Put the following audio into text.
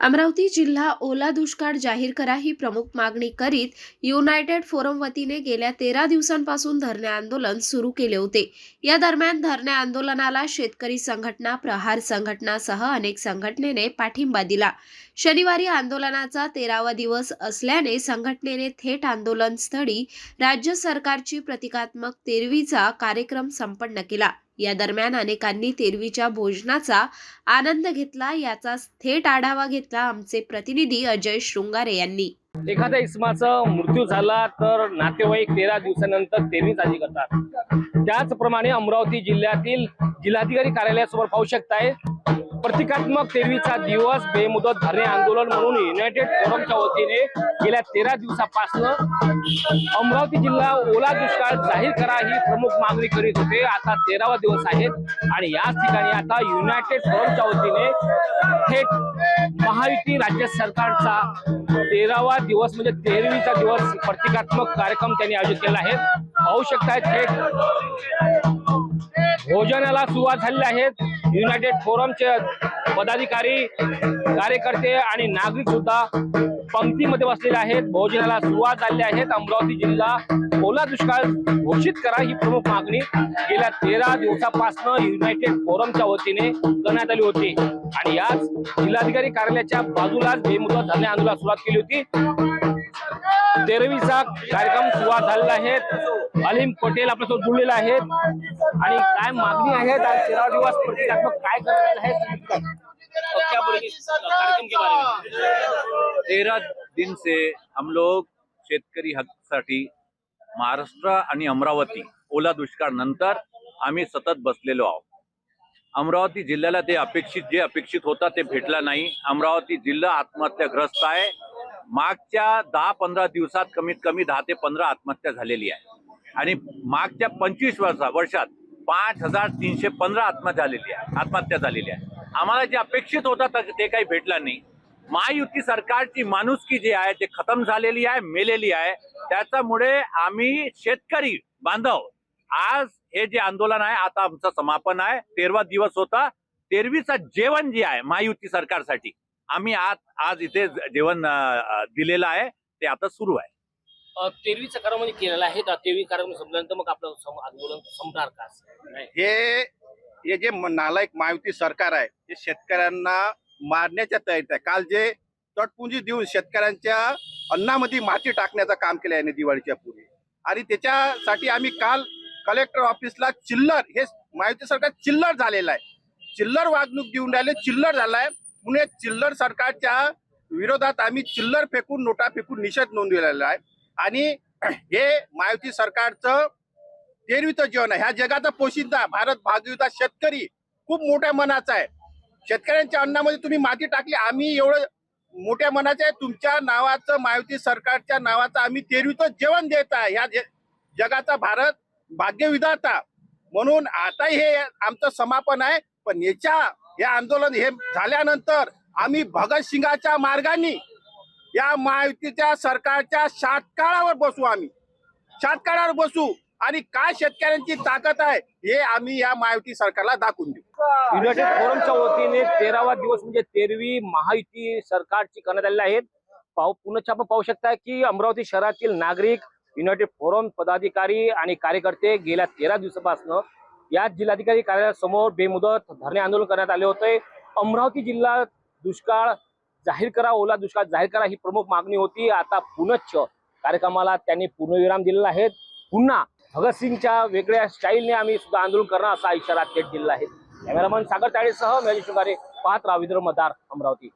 अमरावती जिल्हा ओला दुष्काळ जाहीर करा ही प्रमुख मागणी करीत युनायटेड फोरम वतीने गेल्या तेरा दिवसांपासून धरणे आंदोलन सुरू केले होते. या दरम्यान धरणे आंदोलनाला शेतकरी संघटना प्रहार संघटनासह अनेक संघटनेने पाठिंबा दिला. शनिवारी आंदोलनाचा तेरावा दिवस असल्याने संघटनेने थेट आंदोलनस्थळी राज्य सरकारची प्रतिकात्मक तेरवीचा कार्यक्रम संपन्न केला. या दरम्यान अनेकांनी तेरवीच्या भोजनाचा आनंद घेतला याचा थेट आढावा घेतला आमचे प्रतिनिधी अजय शृंगारे यांनी. एखाद्या इसमाचा मृत्यू झाला तर नातेवाईक तेरा दिवसानंतर तेरवी साजरी करतात. त्याचप्रमाणे अमरावती जिल्ह्यातील जिल्हाधिकारी कार्यालयासमोर पाहू शकताय प्रतिकात्मक तेरवीचा दिवस बेमुदत धरणे आंदोलन म्हणून युनायटेड फोरमच्या वतीने गेल्या तेरा दिवसापासून अमरावती जिल्हा ओला दुष्काळ जाहीर करा ही प्रमुख मागणी करीत होते. आता तेरावा दिवस आहे आणि याच ठिकाणी आता युनायटेड फोरमच्या वतीने थेट महायुती राज्य सरकारचा तेरावा दिवस म्हणजे तेरवीचा दिवस प्रतिकात्मक कार्यक्रम त्यांनी आयोजित केला आहे. पाहू शकताय थेट भोजनाला सुरुवात झालेली आहेत युनायटेड फोरमचे पदाधिकारी कार्यकर्ते आणि नागरिक सुद्धा पंक्तीमध्ये बसलेले आहेत. भोजनाला सुरुवात झालेली आहेत अमरावती जिल्हा ओला दुष्काळ घोषित करा ही प्रमुख मागणी. गेल्या तेरा दिवसापासून युनायटेड फोरमच्या वतीने करण्यात आली होती. आणि याच जिल्हाधिकारी कार्यालयाच्या बाजूलाच बेमुदत धरणे आंदोलनास सुरुवात केली होती. तेरवीचा कार्यक्रम सुरुवात झालेला आहे. अलीम पटेल आपल्यासोबत जुळलेले आहेत आणि काय मागणी आहेत आज तेरा दिवस प्रतिकात्मक काय करत आहेत? क्या बोलेंगे इस कार्यक्रम के बारे में तेरह दिन से हम लोग शेतकरी हक्कासाठी महाराष्ट्र आणि अमरावती ओला दुष्काळ नंतर आम्ही सतत बसलेलो आहोत. अमरावती जिल्ह्याला ते अपेक्षित जे अपेक्षित होतं ते भेटलं नाही. अमरावती जिल्हा आत्महत्याग्रस्त आहे. मागच्या दहा पंधरा दिवसात कमीत कमी दहा ते पंधरा आत्महत्या झालेली आहे. आणि मागच्या पंचवीस वर्षा वर्षात पाच हजार तीनशे पंधरा आत्महत्या झालेली आहे आत्महत्या झालेली आहे. आम्हाला जे अपेक्षित होतं तर ते काही भेटलं नाही. महायुती सरकारची माणुसकी जी आहे ते खतम झालेली आहे मेलेली आहे. त्याच्यामुळे आम्ही शेतकरी बांधव आज हे जे आंदोलन आहे आता आमचं समापन आहे. तेरवा दिवस होता. तेरवीचा जेवण जे आहे महायुती सरकारसाठी आम्ही आज आज इथे जेवण दिलेलं आहे. ते आता सुरू आहे. अ, तेरवीचा कार्यक्रम म्हणजे केलेला आहे. तर तेरवी कार्यक्रम संपल्यानंतर मग आपलं सम- आंदोलन संपणार का नाही. हे हे जे म- नालायक महायुती सरकार आहे ते शेतकऱ्यांना मारण्याच्या तयारीत आहे. काल जे तटपुंजी देऊन शेतकऱ्यांच्या अन्नामध्ये माती टाकण्याचं काम केलं याने दिवाळीच्या पूर्वी. आणि त्याच्यासाठी आम्ही काल कलेक्टर ऑफिसला चिल्लर हे महायुती सरकार चिल्लर झालेलं आहे. चिल्लर वागणूक देऊन राहिले चिल्लर झालाय. पुणे चिल्लर सरकारच्या विरोधात आम्ही चिल्लर फेकून नोटा फेकून निषेध नोंदवलेला आहे. आणि हे मायुती सरकारचं तेरवीचं जीवन आहे. ह्या जगाचा पोशिंदा भारत भागविता शेतकरी खूप मोठ्या मनाचा आहे. शेतकऱ्यांच्या अन्नामध्ये तुम्ही माती टाकली आम्ही एवढं मोठ्या मनाचे आहे. तुमच्या नावाचं मायुती सरकारच्या नावाचं आम्ही तेरवीचं जेवण देत आहे. ह्या जगाचा भारत भाग्यविधाता. म्हणून आता हे आमचं समापन आहे. पण याच्या हे आंदोलन हे झाल्यानंतर आम्ही भगतसिंगाच्या मार्गाने या महायुतीच्या सरकारच्या शातकाळावर बसू आम्ही. शातकाळावर बसू आणि काय शेतकऱ्यांची ताकद आहे हे आम्ही या महायुती सरकारला दाखवून देऊ. युनायटेड फोरमच्या वतीने तेरावा दिवस म्हणजे तेरवी महायुती सरकारची करण्यात आलेली आहेत. पाहू पुनश्च आपण पाहू शकता की अमरावती शहरातील नागरिक युनायटेड फोरम पदाधिकारी आणि कार्यकर्ते गेल्या तेरा दिवसापासून या जिल्हाधिकारी कार्यालयासमोर बेमुदत धरणे आंदोलन करण्यात आले होते. अमरावती जिल्हा दुष्काळ जाहीर करा ओला दुष्काळ जाहीर करा ही प्रमुख मागणी होती. आता पुनश्च कार्यक्रमाला त्यांनी पूर्णविराम दिलेला आहे. पुन्हा भगतसिंगच्या वेगळ्या स्टाईलने आम्ही सुद्धा आंदोलन करणार असा इशारा थेट दिलेला आहे. कॅमेरामन सागर ताळेसह महेश पाहत राहा विदर्भ मतदार अमरावती.